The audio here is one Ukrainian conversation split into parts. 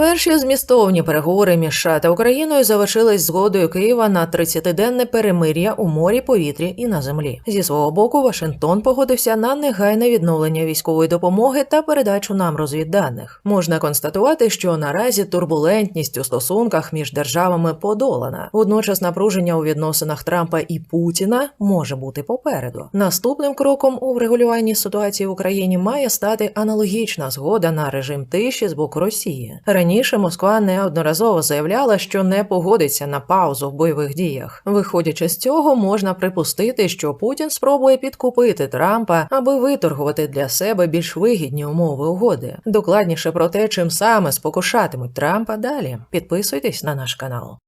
Перші змістовні переговори між США та Україною завершились згодою Києва на 30-денне перемир'я у морі, повітрі і на землі. Зі свого боку, Вашингтон погодився на негайне відновлення військової допомоги та передачу нам розвідданих. Можна констатувати, що наразі турбулентність у стосунках між державами подолана. Водночас напруження у відносинах Трампа і Путіна може бути попереду. Наступним кроком у врегулюванні ситуації в Україні має стати аналогічна згода на режим тиші з боку Росії. Раніше Москва неодноразово заявляла, що не погодиться на паузу в бойових діях. Виходячи з цього, можна припустити, що Путін спробує підкупити Трампа, аби виторгувати для себе більш вигідні умови угоди. Докладніше про те, чим саме спокушатимуть Трампа далі. Підписуйтесь на наш канал.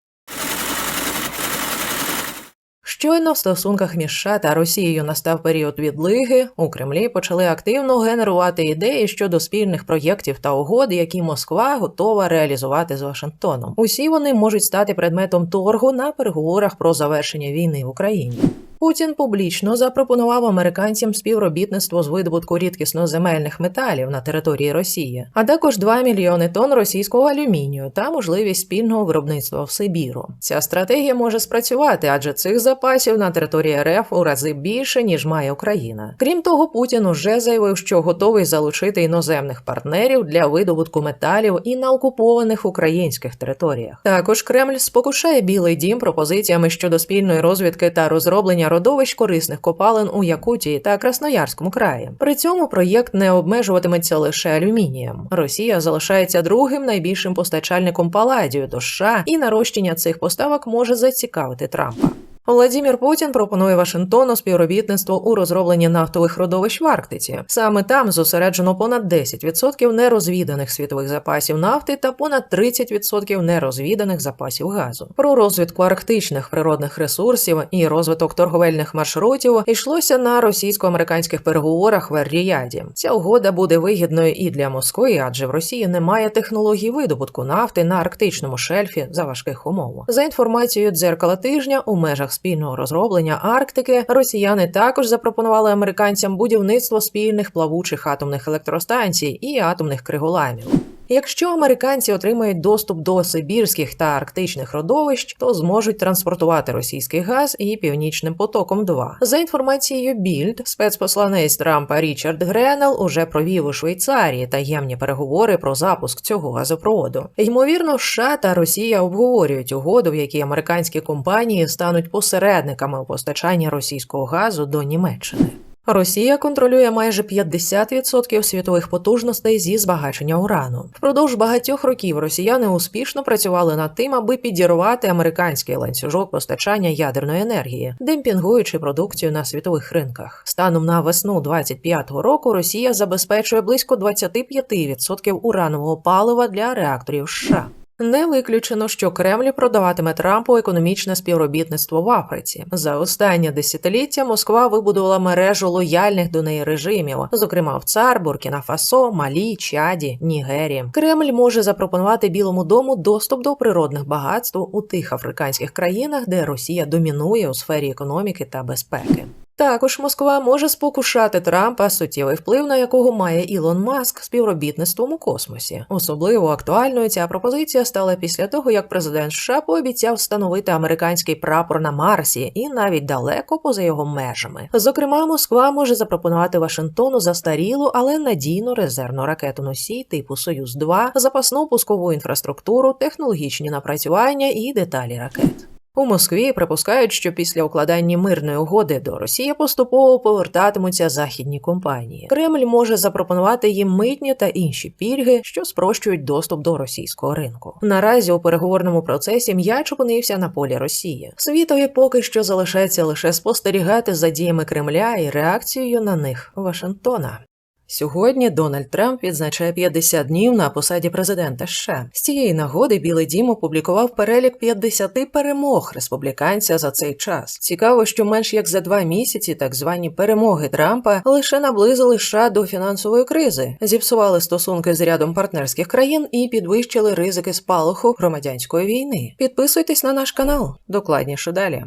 Щойно в стосунках між США та Росією настав період відлиги, у Кремлі почали активно генерувати ідеї щодо спільних проєктів та угод, які Москва готова реалізувати з Вашингтоном. Усі вони можуть стати предметом торгу на переговорах про завершення війни в Україні. Путін публічно запропонував американцям співробітництво з видобутку рідкісноземельних металів на території Росії, а також 2 мільйони тонн російського алюмінію та можливість спільного виробництва в Сибіру. Ця стратегія може спрацювати, адже цих запасів на території РФ у рази більше ніж має Україна. Крім того, Путін уже заявив, що готовий залучити іноземних партнерів для видобутку металів і на окупованих українських територіях. Також Кремль спокушає Білий Дім пропозиціями щодо спільної розвідки та розроблення родовищ корисних копалин у Якутії та Красноярському краї. При цьому проєкт не обмежуватиметься лише алюмінієм. Росія залишається другим найбільшим постачальником паладію до США, і нарощення цих поставок може зацікавити Трампа. Владімір Путін пропонує Вашингтону співробітництво у розробленні нафтових родовищ в Арктиці. Саме там зосереджено понад 10% нерозвіданих світових запасів нафти та понад 30% нерозвіданих запасів газу. Про розвідку арктичних природних ресурсів і розвиток торговельних маршрутів йшлося на російсько-американських переговорах в Ер-Ріяді. Ця угода буде вигідною і для Москви, адже в Росії немає технологій видобутку нафти на арктичному шельфі за важких умов. За інформацією дзеркала тижня у межах спільного розроблення Арктики росіяни також запропонували американцям будівництво спільних плавучих атомних електростанцій і атомних криголамів. Якщо американці отримають доступ до сибірських та арктичних родовищ, то зможуть транспортувати російський газ і північним потоком. 2 за інформацією Більд, спецпосланець Трампа Річард Гренел уже провів у Швейцарії таємні переговори про запуск цього газопроводу. Ймовірно, США та Росія обговорюють угоду, в якій американські компанії стануть посередниками у постачанні російського газу до Німеччини. Росія контролює майже 50% світових потужностей зі збагачення урану. Впродовж багатьох років росіяни успішно працювали над тим, аби підірвати американський ланцюжок постачання ядерної енергії, демпінгуючи продукцію на світових ринках. Станом на весну 25-го року Росія забезпечує близько 25% уранового палива для реакторів США. Не виключено, що Кремль продаватиме Трампу економічне співробітництво в Африці. За останнє десятиліття Москва вибудувала мережу лояльних до неї режимів, зокрема в ЦАР, Буркіна Фасо, Малі, Чаді, Нігері. Кремль може запропонувати Білому дому доступ до природних багатств у тих африканських країнах, де Росія домінує у сфері економіки та безпеки. Також Москва може спокушати Трампа, суттєвий вплив на якого має Ілон Маск співробітництвом у космосі. Особливо актуальною ця пропозиція стала після того, як президент США пообіцяв встановити американський прапор на Марсі і навіть далеко поза його межами. Зокрема, Москва може запропонувати Вашингтону застарілу, але надійну резервну ракету носій типу Союз 2 запасну пускову інфраструктуру, технологічні напрацювання і деталі ракет. У Москві припускають, що після укладання мирної угоди до Росії поступово повертатимуться західні компанії. Кремль може запропонувати їм митні та інші пільги, що спрощують доступ до російського ринку. Наразі у переговорному процесі м'яч опинився на полі Росії. Світові поки що залишається лише спостерігати за діями Кремля і реакцією на них Вашингтона. Сьогодні Дональд Трамп відзначає 50 днів на посаді президента США. З цієї нагоди Білий Дім опублікував перелік 50 перемог республіканця за цей час. Цікаво, що менш як за два місяці так звані перемоги Трампа лише наблизили США до фінансової кризи, зіпсували стосунки з рядом партнерських країн і підвищили ризики спалаху громадянської війни. Підписуйтесь на наш канал. Докладніше далі.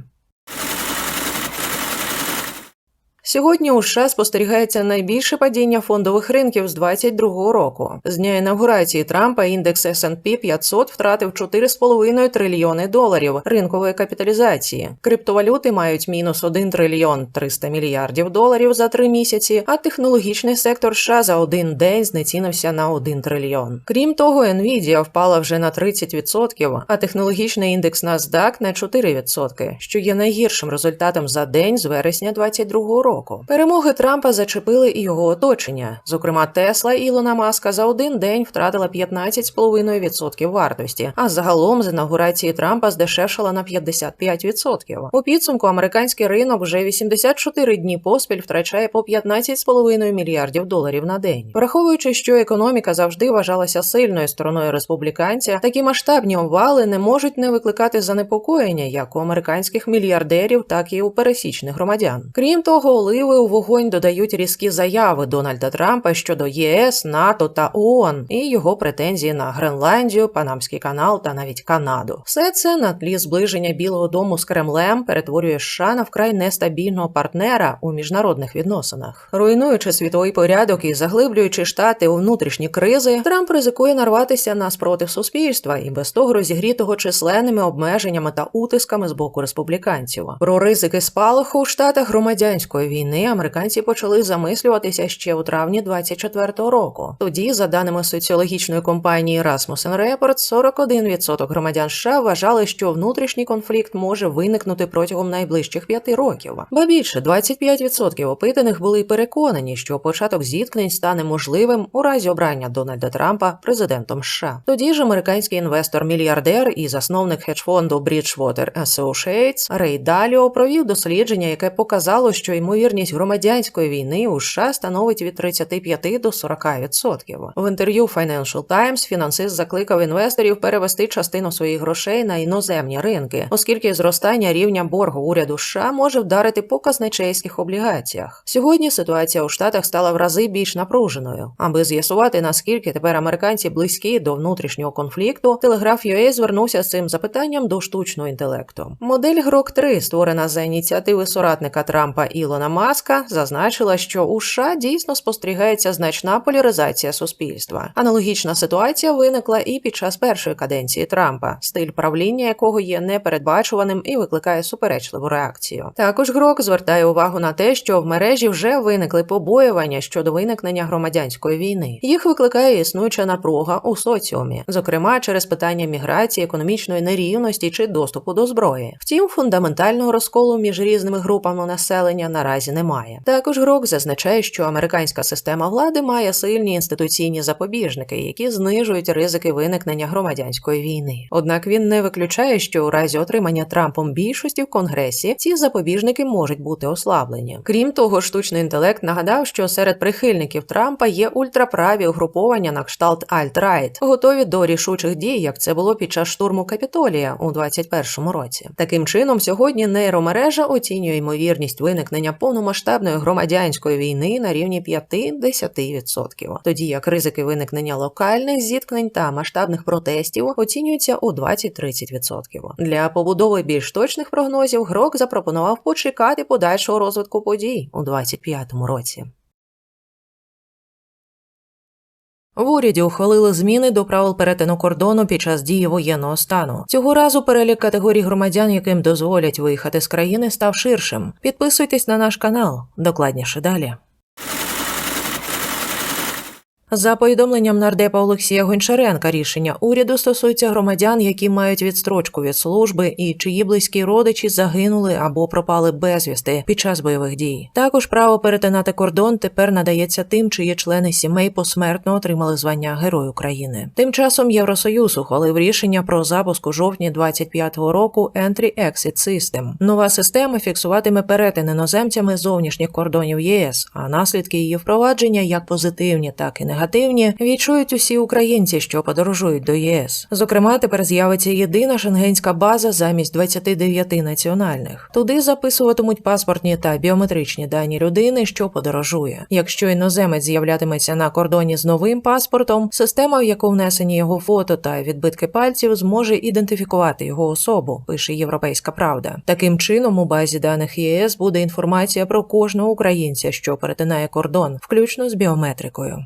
Сьогодні у США спостерігається найбільше падіння фондових ринків з 22 року. З дня інавгурації Трампа індекс S&P 500 втратив 4,5 трильйони доларів ринкової капіталізації. Криптовалюти мають мінус 1 трильйон 300 мільярдів доларів за три місяці, а технологічний сектор США за один день знецінився на 1 трильйон. Крім того, Nvidia впала вже на 30%, а технологічний індекс NASDAQ на 4%, що є найгіршим результатом за день з вересня 22 року. Перемоги Трампа зачепили і його оточення. Зокрема, Тесла Ілона Маска за один день втратила 15,5% вартості, а загалом з інаугурації Трампа здешевшала на 55%. У підсумку американський ринок вже 84 дні поспіль втрачає по 15,5 мільярдів доларів на день. Враховуючи, що економіка завжди вважалася сильною стороною республіканця, такі масштабні обвали не можуть не викликати занепокоєння як у американських мільярдерів, так і у пересічних громадян. Крім того, оливи у вогонь додають різкі заяви Дональда Трампа щодо ЄС, НАТО та ООН і його претензії на Гренландію, Панамський канал та навіть Канаду. Все це на тлі зближення Білого Дому з Кремлем перетворює США на вкрай нестабільного партнера у міжнародних відносинах, руйнуючи світовий порядок і заглиблюючи штати у внутрішні кризи, Трамп ризикує нарватися на спротив суспільства і без того розігрітого численними обмеженнями та утисками з боку республіканців. Про ризики спалаху у штатах громадянської війни американці почали замислюватися ще у травні 24-го року. Тоді, за даними соціологічної компанії Rasmussen Report, 41% громадян США вважали, що внутрішній конфлікт може виникнути протягом найближчих п'яти років. Ба більше 25% опитаних були переконані, що початок зіткнень стане можливим у разі обрання Дональда Трампа президентом США. Тоді ж американський інвестор-мільярдер і засновник хедж-фонду Bridgewater Associates Рей Даліо провів дослідження, яке показало, що ймовірність громадянської війни у США становить від 35 до 40%. В інтерв'ю Financial Times фінансист закликав інвесторів перевести частину своїх грошей на іноземні ринки, оскільки зростання рівня боргу уряду США може вдарити по казначейських облігаціях. Сьогодні ситуація у штатах стала в рази більш напруженою. Аби з'ясувати наскільки тепер американці близькі до внутрішнього конфлікту, телеграф UA звернувся з цим запитанням до штучного інтелекту. Модель Грок 3 створена за ініціативи соратника Трампа Ілона Маска, зазначила, що у США дійсно спостерігається значна поляризація суспільства. Аналогічна ситуація виникла і під час першої каденції Трампа, стиль правління якого є непередбачуваним і викликає суперечливу реакцію. Також Грок звертає увагу на те, що в мережі вже виникли побоювання щодо виникнення громадянської війни. Їх викликає існуюча напруга у соціумі, зокрема через питання міграції, економічної нерівності чи доступу до зброї. Втім, фундаментального розколу між різними групами населення наразі немає. Також Грок зазначає, що американська система влади має сильні інституційні запобіжники, які знижують ризики виникнення громадянської війни. Однак він не виключає, що у разі отримання Трампом більшості в Конгресі ці запобіжники можуть бути ослаблені. Крім того, штучний інтелект нагадав, що серед прихильників Трампа є ультраправі угруповання на кшталт Alt-Right, готові до рішучих дій, як це було під час штурму Капітолія у 2021 році. Таким чином, сьогодні нейромережа оцінює ймовірність виникнення повномасштабної громадянської війни на рівні 5-10%, тоді як ризики виникнення локальних зіткнень та масштабних протестів оцінюються у 20-30%. Для побудови більш точних прогнозів Грок запропонував почекати подальшого розвитку подій у 2025 році. В уряді ухвалили зміни до правил перетину кордону під час дії воєнного стану. Цього разу перелік категорій громадян, яким дозволять виїхати з країни, став ширшим. Підписуйтесь на наш канал. Докладніше далі. За повідомленням нардепа Олексія Гончаренка, рішення уряду стосується громадян, які мають відстрочку від служби і чиї близькі родичі загинули або пропали безвісти під час бойових дій. Також право перетинати кордон тепер надається тим, чиї члени сімей посмертно отримали звання Герой України. Тим часом Євросоюз ухвалив рішення про запуск у жовтні 25-го року Entry-Exit System. Нова система фіксуватиме перетин іноземцями зовнішніх кордонів ЄС, а наслідки її впровадження як позитивні, так і негативні негативні, відчують усі українці, що подорожують до ЄС. Зокрема, тепер з'явиться єдина шенгенська база замість 29 національних. Туди записуватимуть паспортні та біометричні дані людини, що подорожує. Якщо іноземець з'являтиметься на кордоні з новим паспортом, система, в яку внесені його фото та відбитки пальців, зможе ідентифікувати його особу, пише Європейська Правда. Таким чином, у базі даних ЄС буде інформація про кожного українця, що перетинає кордон, включно з біометрикою.